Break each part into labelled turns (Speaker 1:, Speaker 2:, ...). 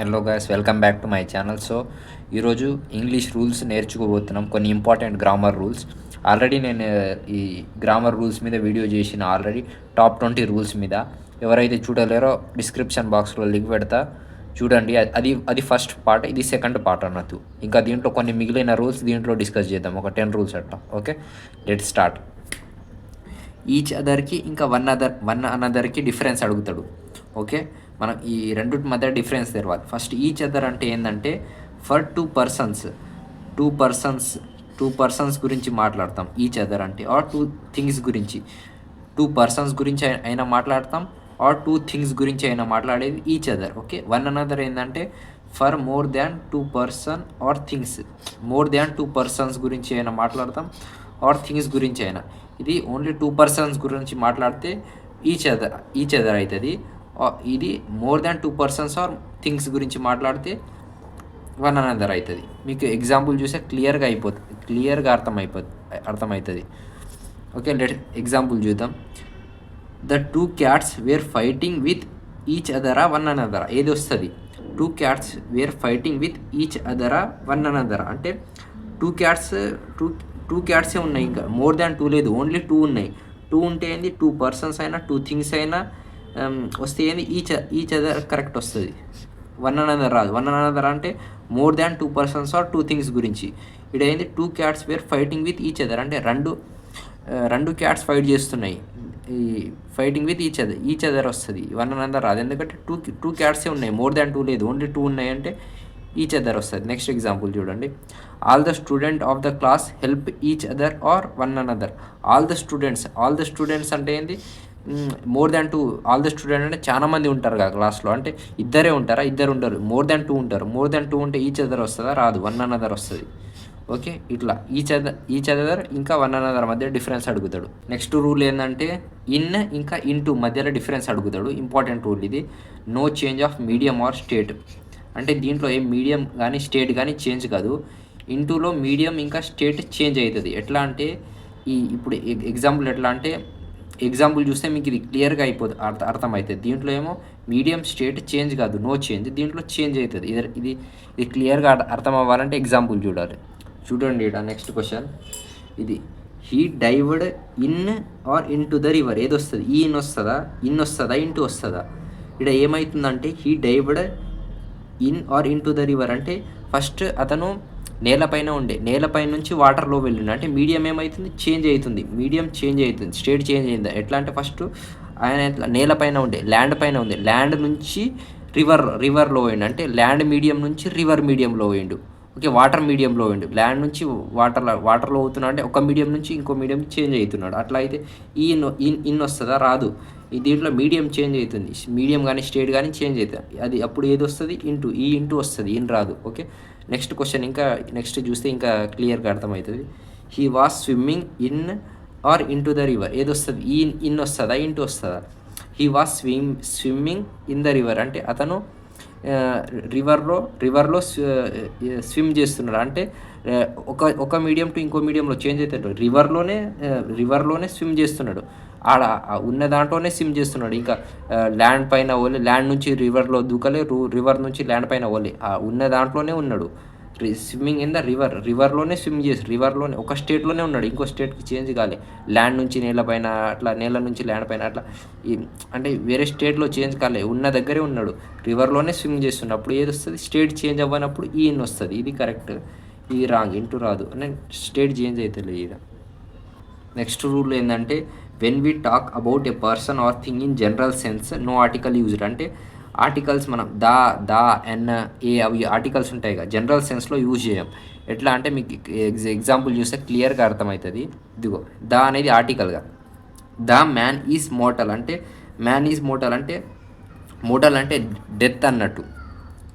Speaker 1: Hello guys welcome back to my channel so ఈరోజు English rules నేర్చుకోబోతున్నాం. కొన్ని important grammar rules already నేను uh, ఈ గ్రామర్ రూల్స్ మీద వీడియో చేసిన ఆల్రెడీ టాప్ ట్వంటీ రూల్స్ మీద. ఎవరైతే చూడలేరో డిస్క్రిప్షన్ బాక్స్లో లింక్ పెడతా. చూడండి అది- అది అది ఫస్ట్ పార్ట్ ఇది సెకండ్ పార్ట్ అన్నట్టు. ఇంకా దీంట్లో కొన్ని మిగిలిన రూల్స్ దీంట్లో డిస్కస్ చేద్దాం. ఒక టెన్ రూల్స్ అట్లా ఓకే లెట్ స్టార్ట్ ఈచ్ అదర్కి ఇంకా వన్ అదర్ వన్ అనదర్కి డిఫరెన్స్ అడుగుతాడు. ఓకే? మనం ఈ రెండు మధ్య డిఫరెన్స్ తెరవాలి ఫస్ట్ ఈచ్ అదర్ అంటే ఏంటంటే for two persons two persons two persons గురించి మాట్లాడతాం ఈచ్ అదర్ అంటే. ఆర్ టూ థింగ్స్ గురించి. టూ పర్సన్స్ గురించి అయినా మాట్లాడతాం ఆర్ టూ థింగ్స్ గురించి అయినా మాట్లాడేది each other okay? One another ఏంటంటే for more than two person or things. More than two persons గురించి అయినా మాట్లాడతాం ఆర్ థింగ్స్ గురించి అయినా. ఇది ఓన్లీ టూ పర్సన్స్ గురించి మాట్లాడితే ఈచ్ అదర్ ఈచ్ అదర్ అవుతుంది ఇది more than two persons or things గురించి మాట్లాడితే వన్ అనదర్ అవుతుంది మీకు ఎగ్జాంపుల్ చూస్తే క్లియర్గా అయిపోతుంది క్లియర్గా అర్థమైపోతుంది అర్థమవుతుంది ఓకే లెట్ ఎగ్జాంపుల్ చూద్దాం. The two cats were fighting with each అదరా one అనదరా ఏది వస్తుంది? Two cats were fighting with each అదరా one అనదరా అంటే టూ క్యాట్స్ టూ టూ క్యాట్సే ఉన్నాయి ఇంకా? మోర్ దాన్ టూ లేదు ఓన్లీ టూ ఉన్నాయి. టూ ఉంటే ఏంది? టూ పర్సన్స్ అయినా టూ థింగ్స్ అయినా వస్తే ఏంది? ఈచ్ ఈచ్ అదర్ కరెక్ట్ వస్తుంది. వన్ అనదర్ రాదు. వన్ అనదర్ అంటే more than two persons or two things గురించి. ఇక్కడ ఏంది two cats were fighting with each other అంటే రెండు రెండు క్యాట్స్ ఫైట్ చేస్తున్నాయి. ఈ fighting with each other each other వస్తుంది. వన్ అనదర్ రాదు. ఎందుకంటే టూ టూ క్యాట్సే ఉన్నాయి. మోర్ దాన్ టూ లేదు. ఓన్లీ టూ ఉన్నాయి అంటే ఈచ్ అదర్ వస్తుంది. నెక్స్ట్ ఎగ్జాంపుల్ చూడండి. All the student of the class help each other or one another all the students all the students అంటే ఏంది? More than two all the student అంటే చాలా మంది ఉంటారు కదా క్లాస్లో అంటే ఇద్దరే ఉంటారా? ఇద్దరు ఉంటారు మోర్ దాన్ టూ ఉంటారు. మోర్ దాన్ టూ ఉంటే ఈచ్ అదర్ వస్తుందా? రాదు. వన్ అనదర్ వస్తుంది. ఓకే ఇట్లా. ఈచ్ అదర్ ఈచ్ అదర్ ఇంకా వన్ అనదర్ మధ్య డిఫరెన్స్ అడుగుతాడు. నెక్స్ట్ రూల్ ఏంటంటే ఇన్ ఇంకా ఇన్ టూ మధ్యలో డిఫరెన్స్ అడుగుతాడు. ఇంపార్టెంట్ రూల్ ఇది. No change of medium or state అంటే దీంట్లో ఏం మీడియం కానీ స్టేట్ కానీ చేంజ్ కాదు. ఇంటూలో మీడియం ఇంకా స్టేట్ చేంజ్ అవుతుంది. ఎట్లా అంటే ఈ ఇప్పుడు ఎగ్జాంపుల్ ఎట్లా అంటే ఎగ్జాంపుల్ చూస్తే మీకు ఇది క్లియర్గా అయిపోతుంది అర్థ అర్థమవుతుంది. దీంట్లో ఏమో మీడియం స్టేట్ చేంజ్ కాదు నో చేంజ్. దీంట్లో చేంజ్ అవుతుంది. ఇది ఇది ఇది క్లియర్గా అర్థం అవ్వాలంటే ఎగ్జాంపుల్ చూడాలి. చూడండి ఇక్కడ నెక్స్ట్ క్వశ్చన్. ఇది he డైవర్డ్ in or into the river. ఏది వస్తుంది? ఈ ఇన్ వస్తుందా? ఇన్ వస్తుందా? ఇంటూ వస్తుందా? ఇక్కడ ఏమవుతుందంటే he డైవర్డ్ in or into the river అంటే ఫస్ట్ అతను నేలపైన ఉండే నేలపై నుంచి వాటర్లో వెళ్ళిండు. అంటే మీడియం ఏమవుతుంది చేంజ్ అవుతుంది. మీడియం చేంజ్ అవుతుంది. స్టేట్ చేంజ్ అయింది. ఎట్లా అంటే ఫస్ట్ ఆయన ఎట్లా? నేలపైన ఉండే ల్యాండ్ పైన ఉంది ల్యాండ్ నుంచి రివర్ రివర్లో పోయిండు. అంటే ల్యాండ్ మీడియం నుంచి రివర్ మీడియంలో పోయిండు. ఓకే వాటర్ మీడియంలో పోయిండు. ల్యాండ్ నుంచి వాటర్ వాటర్లో అవుతున్నాడు అంటే ఒక మీడియం నుంచి ఇంకో మీడియం చేంజ్ అవుతున్నాడు. అట్లా అయితే ఈ ఇన్ ఇన్ ఇన్ వస్తుందా? రాదు. ఈ దీంట్లో మీడియం చేంజ్ అవుతుంది. మీడియం కానీ స్టేట్ కానీ చేంజ్ అవుతుంది. అది అప్పుడు ఏది వస్తుంది? ఇంటూ ఈ ఇంటూ వస్తుంది. ఇన్ రాదు. ఓకే నెక్స్ట్ క్వశ్చన్ ఇంకా నెక్స్ట్ చూస్తే ఇంకా క్లియర్గా అర్థమవుతుంది. He was swimming in or into the river ఏదొస్తుంది ఈ ఇన్ వస్తుందా? ఇంటూ వస్తుందా? He was swim swimming in the river అంటే అతను రివర్లో రివర్లో స్విమ్ చేస్తున్నాడు. అంటే ఒక ఒక మీడియం టు ఇంకో మీడియంలో చేంజ్ అవుతాడు. రివర్లోనే రివర్లోనే స్విమ్ చేస్తున్నాడు. ఆడ ఉన్న దాంట్లోనే స్విమ్ చేస్తున్నాడు. ఇంకా ల్యాండ్ పైన ఓలే ల్యాండ్ నుంచి రివర్లో దూకలే రివర్ నుంచి ల్యాండ్ పైన ఓలే. ఆ ఉన్న దాంట్లోనే ఉన్నాడు. స్విమ్మింగ్ ఇన్ ద రివర్ రివర్లోనే స్విమ్ చేసి రివర్లోనే ఒక స్టేట్లోనే ఉన్నాడు. ఇంకో స్టేట్కి చేంజ్ కాలే. ల్యాండ్ నుంచి నేల పైన అట్లా నేల నుంచి ల్యాండ్ పైన అట్లా. అంటే వేరే స్టేట్లో చేంజ్ కాలే. ఉన్న దగ్గరే ఉన్నాడు. రివర్లోనే స్విమ్ చేస్తున్నాడు. అప్పుడు ఏది వస్తుంది? స్టేట్ చేంజ్ అవ్వనప్పుడు ఈ వస్తుంది. ఇది కరెక్ట్ ఇది రాంగ్ ఇంటూ రాదు. అంటే స్టేట్ చేంజ్ అవుతుంది ఇది నెక్స్ట్ రూల్ ఏంటంటే when we talk about a person or thing in general sense no article used అంటే ఆర్టికల్స్ మనం దా దా ఎన్ ఏ అవి ఆర్టికల్స్ ఉంటాయి కదా. జనరల్ సెన్స్లో యూజ్ చేయం. ఎట్లా అంటే మీకు ఎగ్జ ఎగ్జాంపుల్ చూస్తే క్లియర్గా అర్థమవుతుంది. ఇదిగో దా అనేది ఆర్టికల్గా ద మ్యాన్ ఈజ్ మోటల్ అంటే మ్యాన్ ఈజ్ మోటల్ అంటే మోటల్ అంటే డెత్ అన్నట్టు.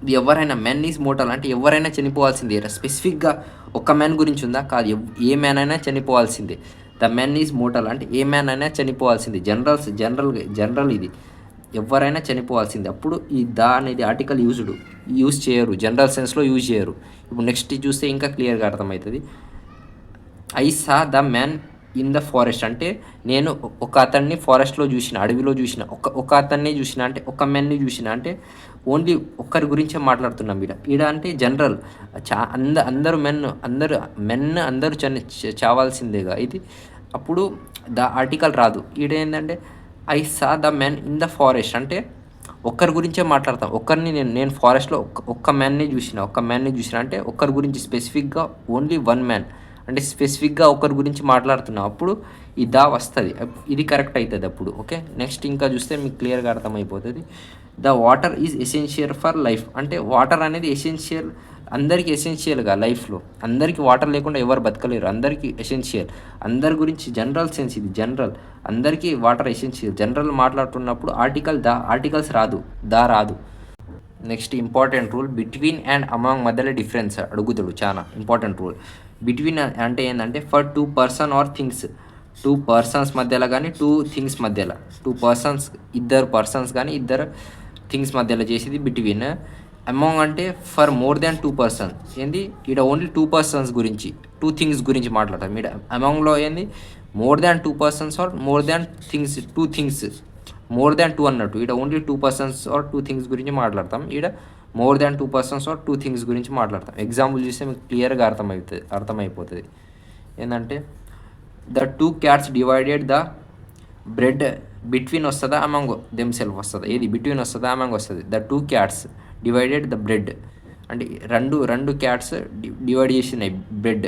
Speaker 1: ఇది ఎవరైనా మెన్ ఈజ్ మోటల్ అంటే ఎవరైనా చనిపోవాల్సిందే. స్పెసిఫిక్గా ఒక మ్యాన్ గురించి ఉందా? కాదు. ఏ మ్యాన్ అయినా చనిపోవాల్సిందే. ద మెన్ ఈజ్ మోటల్ అంటే ఏ మ్యాన్ అయినా చనిపోవాల్సింది. జనరల్స్ జనరల్ జనరల్ ఇది. ఎవరైనా చనిపోవాల్సింది. అప్పుడు ఈ ద అనేది ఆర్టికల్ యూజ్డ్ యూజ్ చేయరు. జనరల్ సెన్స్లో యూజ్ చేయరు. ఇప్పుడు నెక్స్ట్ చూస్తే ఇంకా క్లియర్గా అర్థమవుతుంది. I saw the man in the forest అంటే నేను ఒక అతన్ని ఫారెస్ట్లో చూసిన అడవిలో చూసిన ఒక ఒక అతన్ని చూసిన అంటే ఒక మెన్ని చూసిన అంటే ఓన్లీ ఒక్కరి గురించే మాట్లాడుతున్నాం ఈడ. ఈడ అంటే జనరల్. చా అంద అందరు మెన్ అందరు మెన్ అందరూ చని చావాల్సిందేగా ఇది. అప్పుడు ద ఆర్టికల్ రాదు. ఈడ ఏంటంటే I saw the men in the forest. అంటే ఒక్కరి గురించే మాట్లాడతాం. ఒక్కరిని నేను నేను ఫారెస్ట్లో ఒక్క ఒక్క మ్యాన్ని చూసిన. ఒక్క మ్యాన్ని చూసిన అంటే ఒక్కరి గురించి స్పెసిఫిక్గా ఓన్లీ వన్ మ్యాన్ అంటే స్పెసిఫిక్గా ఒకరి గురించి మాట్లాడుతున్నాం. అప్పుడు ఈ దా వస్తుంది. ఇది కరెక్ట్ అవుతుంది అప్పుడు ఓకే నెక్స్ట్ ఇంకా చూస్తే మీకు క్లియర్గా అర్థమైపోతుంది. The water is essential for life అంటే వాటర్ అనేది ఎసెన్షియల్ అందరికీ ఎసెన్షియల్గా లైఫ్లో అందరికీ వాటర్ లేకుండా ఎవరు బతకలేరు. అందరికీ ఎసెన్షియల్ అందరి గురించి జనరల్ సెన్స్ ఇది జనరల్ అందరికీ వాటర్ ఎసెన్షియల్ జనరల్ మాట్లాడుతున్నప్పుడు ఆర్టికల్ దా ఆర్టికల్స్ రాదు. దా రాదు. Next important rule between and among మధ్యలో డిఫరెన్స్ అడుగుతాడు చాలా ఇంపార్టెంట్ రూల్ బిట్వీన్ అంటే ఏంటంటే for two person or things two persons మధ్యలో కానీ టూ థింగ్స్ మధ్యలో. టూ పర్సన్స్ ఇద్దరు పర్సన్స్ కానీ ఇద్దరు థింగ్స్ మధ్యలో చేసేది బిట్వీన్ అమాంగ్ అంటే for more than two persons ఏంది? ఇక్కడ ఓన్లీ టూ పర్సన్స్ గురించి టూ థింగ్స్ గురించి మాట్లాడతాం. ఇక్కడ అమాంగ్లో ఏంది? More than two persons or more than things two things more than two అన్నట్టు. ఇక్కడ only two persons or two things గురించి మాట్లాడతాం. ఇక్కడ more than two persons or two things గురించి మాట్లాడతాం. ఎగ్జాంపుల్ చూస్తే మీకు క్లియర్గా అర్థమవుతుంది అర్థమైపోతుంది. ఏంటంటే the two cats divided the bread between వస్తుందా అమంగ్ దెమ్ సెల్ఫ్ వస్తుందా? ఏది? బిట్వీన్ వస్తుందా అమంగ్ వస్తుంది? The two cats divided the bread అంటే రెండు రెండు క్యాట్స్ డివైడ్ చేసినాయి బ్రెడ్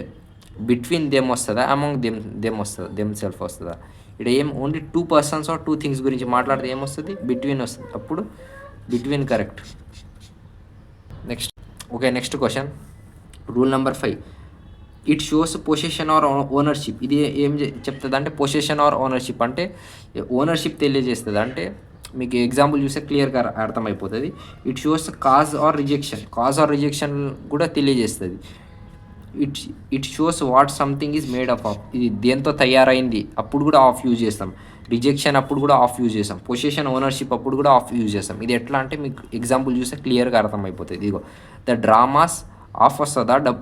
Speaker 1: బిట్వీన్ దెమ్ వస్తుందా అమంగ్ దెమ్ దెమ్ వస్తుందా? దెమ్ సెల్ఫ్ వస్తుందా? ఇక్కడ ఏం only two persons or two things గురించి మాట్లాడితే ఏమొస్తుంది బిట్వీన్ వస్తుంది. అప్పుడు between correct okay next question rule number five it shows possession or ownership ఇది ఏం చెప్తుంది అంటే పొజిషన్ ఆర్ ఓనర్షిప్ అంటే ఓనర్షిప్ తెలియజేస్తుంది. అంటే మీకు ఎగ్జాంపుల్ చూస్తే క్లియర్గా అర్థమైపోతుంది. It shows cause or rejection cause or rejection కూడా తెలియజేస్తుంది. It it shows what something is made up of ఇది దేంతో తయారైంది? అప్పుడు కూడా ఆఫ్ యూజ్ చేస్తాం. రిజెక్షన్ అప్పుడు కూడా ఆఫ్ యూజ్ చేస్తాం. పొజిషన్ ఓనర్షిప్ అప్పుడు కూడా ఆఫ్ యూజ్ చేస్తాం. ఇది ఎట్లా అంటే మీకు ఎగ్జాంపుల్ చూస్తే క్లియర్గా అర్థమైపోతుంది. ఇదిగో ద డ్రామాస్ ఆఫ్ వస్తుందా? డబ్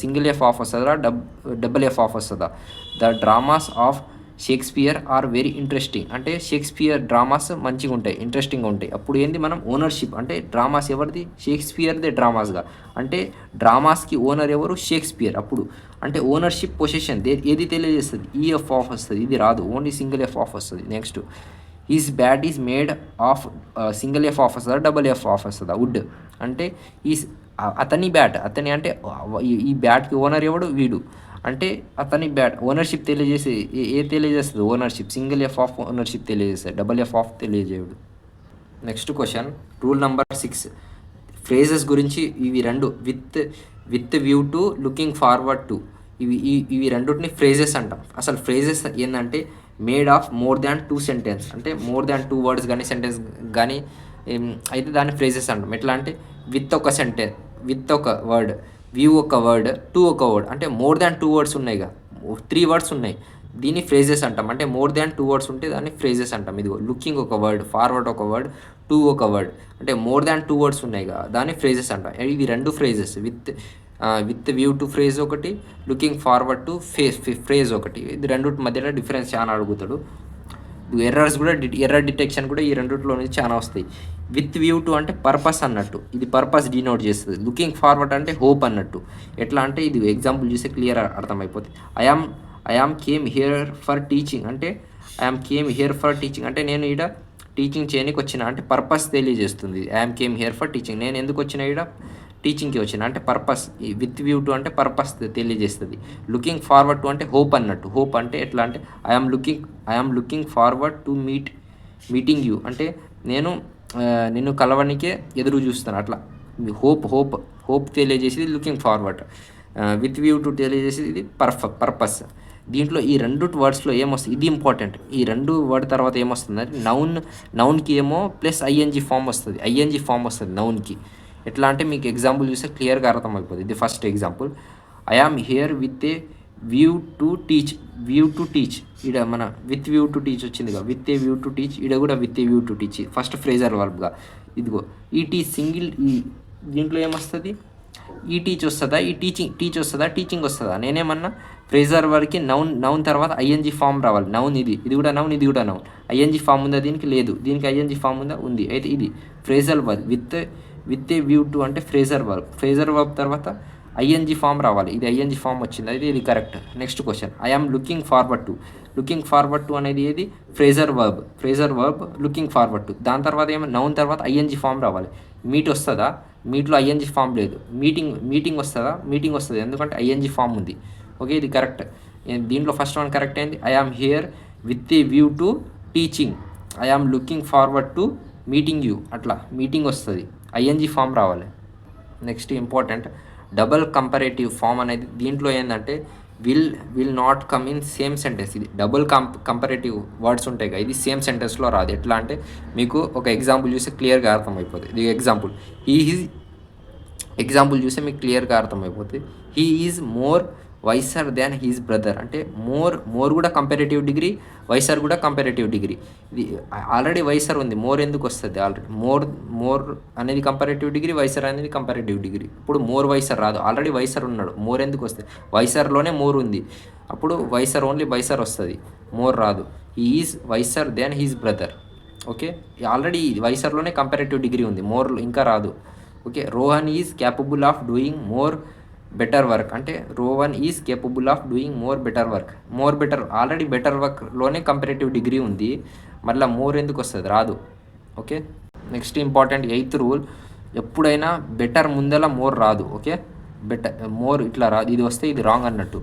Speaker 1: సింగిల్ ఎఫ్ ఆఫ్ వస్తుందా? డబ్ డబుల్ ఎఫ్ ఆఫ్ వస్తుందా? The dramas of Shakespeare are very interesting అంటే షేక్స్పియర్ డ్రామాస్ మంచిగా ఉంటాయి ఇంట్రెస్టింగ్గా ఉంటాయి. అప్పుడు ఏంది మనం? ఓనర్షిప్ అంటే డ్రామాస్ ఎవరిది? షేక్స్పియర్దే డ్రామాస్గా అంటే డ్రామాస్కి ఓనర్ ఎవరు? షేక్స్పియర్ అప్పుడు అంటే ఓనర్షిప్ పొజిషన్ ఏది తెలియజేస్తుంది? ఈ ఎఫ్ ఆఫ్ వస్తుంది. ఇది రాదు. ఓన్లీ సింగిల్ ఎఫ్ ఆఫ్ వస్తుంది. Next is bat is made of single F of వస్తుందా? డబుల్ ఎఫ్ ఆఫ్ వస్తుందా? వుడ్ అంటే ఈ అతని బ్యాట్ అతని అంటే ఈ- ఈ బ్యాట్కి ఓనర్ ఎవడు? వీడు. అంటే అతని బ్యాట్ ఓనర్షిప్ తెలియజేసి ఏ- ఏ తెలియజేస్తుంది? Ownership single F of ownership తెలియజేస్తుంది double F of తెలియజేయడు. Next question rule number six phrases గురించి ఇవి రెండు with with view to looking forward to ఇవి ఇవి రెండుటిని ఫ్రేజెస్ అంటాం. అసలు ఫ్రేజెస్ ఏంటంటే made of more than two sentence అంటే మోర్ దాన్ టూ వర్డ్స్ కానీ సెంటెన్స్ కానీ అయితే దాన్ని ఫ్రేజెస్ అంటాం. ఎట్లా అంటే విత్ ఒక సెంటెన్స్ విత్ ఒక వర్డ్ వ్యూ ఒక వర్డ్ టూ ఒక వర్డ్ అంటే మోర్ దాన్ టూ వర్డ్స్ ఉన్నాయిగా త్రీ వర్డ్స్ ఉన్నాయి. దీన్ని ఫ్రేజెస్ అంటాం. అంటే మోర్ దాన్ టూ వర్డ్స్ ఉంటే దాన్ని ఫ్రేజెస్ అంటాం. ఇదిగో లుకింగ్ ఒక వర్డ్ ఫార్వర్డ్ ఒక వర్డ్ టూ ఒక వర్డ్ అంటే మోర్ దాన్ టూ వర్డ్స్ ఉన్నాయి కదా దాన్ని ఫ్రేజెస్ అంటాం. ఇవి రెండు phrases with with view to phrase ఒకటి looking forward to face phrase ఒకటి. ఇది రెండు మధ్యలో డిఫరెన్స్ చాలా అడుగుతాడు. ఎర్రర్స్ కూడా ఎర్రర్ డిటెక్షన్ కూడా ఈ రెండుట్లో నుంచి చాలా వస్తాయి. విత్ వ్యూ టు అంటే పర్పస్ అన్నట్టు. ఇది పర్పస్ డినోట్ చేస్తుంది. లుకింగ్ ఫార్వర్డ్ అంటే హోప్ అన్నట్టు. ఎట్లా అంటే ఇది ఎగ్జాంపుల్ చూస్తే క్లియర్ అర్థమైపోతుంది. I am I am came here for teaching అంటే I am came here for teaching అంటే నేను ఈడ టీచింగ్ చేయడానికి వచ్చిన అంటే పర్పస్ తెలియజేస్తుంది. I am came here for teaching నేను ఎందుకు వచ్చిన ఈడ? టీచింగ్కి వచ్చిన అంటే పర్పస్. విత్ వ్యూ టు అంటే పర్పస్ తెలియజేస్తుంది. లుకింగ్ ఫార్వర్డ్ టు అంటే హోప్ అన్నట్టు. హోప్ అంటే ఎట్లా అంటే I am looking I am looking forward to meet meeting you అంటే నేను నిన్ను కలవనికే ఎదురు చూస్తాను అట్లా. హోప్ హోప్ హోప్ తెలియజేసేది looking forward with view to తెలియజేసేది ఇది పర్ఫ పర్పస్ దీంట్లో ఈ రెండు వర్డ్స్లో ఏమొస్తుంది ఇది ఇంపార్టెంట్ ఈ రెండు వర్డ్ తర్వాత ఏమొస్తుందంటే నౌన్ నౌన్కి ఏమో ప్లస్ ఐఎన్జి ఫామ్ వస్తుంది. ఐఎన్జి ఫామ్ వస్తుంది నౌన్కి ఎట్లా అంటే మీకు ఎగ్జాంపుల్ చూస్తే క్లియర్గా అర్థమైపోతుంది ఇది first example I am here with a view to teach view to teach ఈడ మన విత్ వ్యూ టు టీచ్ వచ్చిందిగా. With a view to teach ఈడ కూడా with a view to teach first phrasal వర్బ్గా ఇదిగో ఈ సింగిల్ ఈ దీంట్లో ఏమొస్తుంది? ఈ టీచ్ వస్తుందా? ఈ టీచింగ్ టీచ్ వస్తుందా? టీచింగ్ వస్తుందా? నేనేమన్నా ఫ్రేజర్ వర్కి నౌన్ నౌన్ తర్వాత ఐఎన్జి ఫామ్ రావాలి. నౌన్ ఇది. ఇది కూడా నౌన్ ఇది కూడా నౌన్ ఐఎన్జి ఫామ్ ఉందా దీనికి? లేదు. దీనికి ఐఎన్జి ఫామ్ ఉందా? ఉంది. అయితే ఇది phrasal work with with a view to అంటే ఫ్రేజర్ వర్క్ ఫ్రేజర్ వర్క్ తర్వాత ఐఎన్జి ఫామ్ రావాలి. ఇది ఐఎన్జి ఫామ్ వచ్చింది. అయితే ఇది correct next question I'm looking forward to looking forward to అనేది ఏది? Phrasal verb phrasal verb looking forward to దాని తర్వాత ఏమో నౌన్ తర్వాత ఐఎన్జి ఫామ్ రావాలి. మీట్ వస్తుందా? మీట్లో ఐఎన్జి ఫామ్ లేదు. మీటింగ్ మీటింగ్ వస్తుందా? మీటింగ్ వస్తుంది. ఎందుకంటే ఐఎన్జి ఫామ్ ఉంది. ఓకే ఇది కరెక్ట్ దీంట్లో ఫస్ట్ వన్ కరెక్ట్ అయింది. I am here with a view to teaching I am looking forward to meeting you అట్లా. మీటింగ్ వస్తుంది. ఐఎన్జి ఫామ్ రావాలి. Next important double comparative form అనేది దీంట్లో ఏంటంటే will will not come in same sentence ఇది double కంప్ comparative words ఉంటాయి కదా ఇది సేమ్ సెంటెన్స్లో రాదు. ఎట్లా అంటే మీకు ఒక ఎగ్జాంపుల్ చూస్తే క్లియర్గా అర్థమైపోతుంది. ఇది ఎగ్జాంపుల్ హీ ఈజ్ ఎగ్జాంపుల్ చూస్తే మీకు క్లియర్గా అర్థమైపోతుంది. He is more wiser than his brother అంటే మోర్ మోర్ కూడా కంపారేటివ్ డిగ్రీ వైసర్ కూడా కంపారేటివ్ డిగ్రీ ఇది ఆల్రెడీ వైసర్ ఉంది. మోర్ ఎందుకు వస్తుంది ఆల్రెడీ మోర్ మోర్ అనేది కంపారేటివ్ డిగ్రీ వైసర్ అనేది కంపారేటివ్ డిగ్రీ ఇప్పుడు మోర్ వైసర్ రాదు. ఆల్రెడీ వైసర్ ఉన్నాడు. మోర్ ఎందుకు వస్తుంది? వైసర్లోనే మోర్ ఉంది. అప్పుడు వైసర్ ఓన్లీ వైసర్ వస్తుంది. మోర్ రాదు. He is wiser than his brother okay already వైసర్లోనే comparative degree ఉంది. మోర్ ఇంకా రాదు. Okay Rohan is capable of doing more better work అంటే Rohan is capable of doing more better work more better already better వర్క్లోనే comparative degree ఉంది. మళ్ళీ more ఎందుకు వస్తుంది? రాదు. Okay next important eighth rule ఎప్పుడైనా బెటర్ ముందల మోర్ రాదు. Okay better more ఇట్లా రాదు ఇది వస్తే ఇది రాంగ్ అన్నట్టు.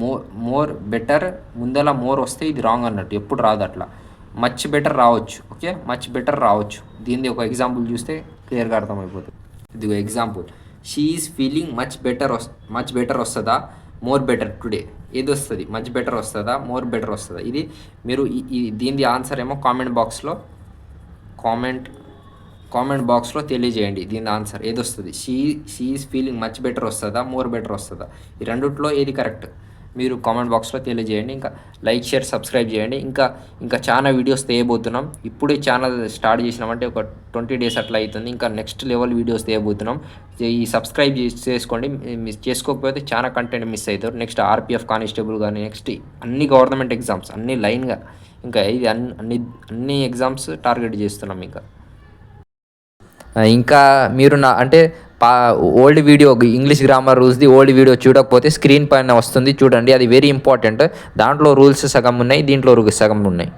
Speaker 1: మోర్ మోర్ బెటర్ ముందల మోర్ వస్తే ఇది రాంగ్ అన్నట్టు. ఎప్పుడు రాదు అట్లా. మచ్ బెటర్ రావచ్చు. ఓకే మచ్ బెటర్ రావచ్చు. దీనిది ఒక ఎగ్జాంపుల్ చూస్తే క్లియర్గా అర్థమైపోతుంది. ఇది example she is feeling much better వస్ మచ్ బెటర్ వస్తుందా? మోర్ బెటర్ టుడే ఏది వస్తుంది మచ్ బెటర్ వస్తుందా? మోర్ బెటర్ వస్తుందా? ఇది మీరు దీనిది దీని ఆన్సర్ ఏమో కామెంట్ బాక్స్లో కామెంట్ కామెంట్ బాక్స్లో తెలియజేయండి దీని ఆన్సర్ ఏది వస్తుంది she she is feeling much better వస్తుందా? మోర్ బెటర్ వస్తుందా? ఈ రెండిట్లో ఏది కరెక్ట్ మీరు కామెంట్ బాక్స్లో తెలియజేయండి. ఇంకా లైక్ షేర్ సబ్స్క్రైబ్ చేయండి. ఇంకా ఇంకా చాలా వీడియోస్ తీయబోతున్నాం. ఇప్పుడే ఛానల్ స్టార్ట్ చేసినామంటే ఒక ట్వంటీ డేస్ అట్లా అవుతుంది ఇంకా నెక్స్ట్ లెవెల్ వీడియోస్ తీయబోతున్నాం. ఈ సబ్స్క్రైబ్ చేసుకోండి. మిస్ చేసుకోకపోతే చాలా కంటెంట్ మిస్ అవుతారు. నెక్స్ట్ ఆర్పిఎఫ్ కానిస్టేబుల్ కానీ నెక్స్ట్ అన్ని గవర్నమెంట్ ఎగ్జామ్స్ అన్ని లైన్గా ఇంకా ఇది అన్ని అన్ని అన్ని ఎగ్జామ్స్ టార్గెట్ చేస్తున్నాం ఇంకా. ఇంకా మీరు నా అంటే పా ఓల్డ్ వీడియో ఇంగ్లీష్ గ్రామర్ రూల్స్ది ఓల్డ్ వీడియో చూడకపోతే స్క్రీన్ పైన వస్తుంది. చూడండి అది వెరీ ఇంపార్టెంట్ దాంట్లో రూల్స్ సగం ఉన్నాయి దీంట్లో సగం ఉన్నాయి.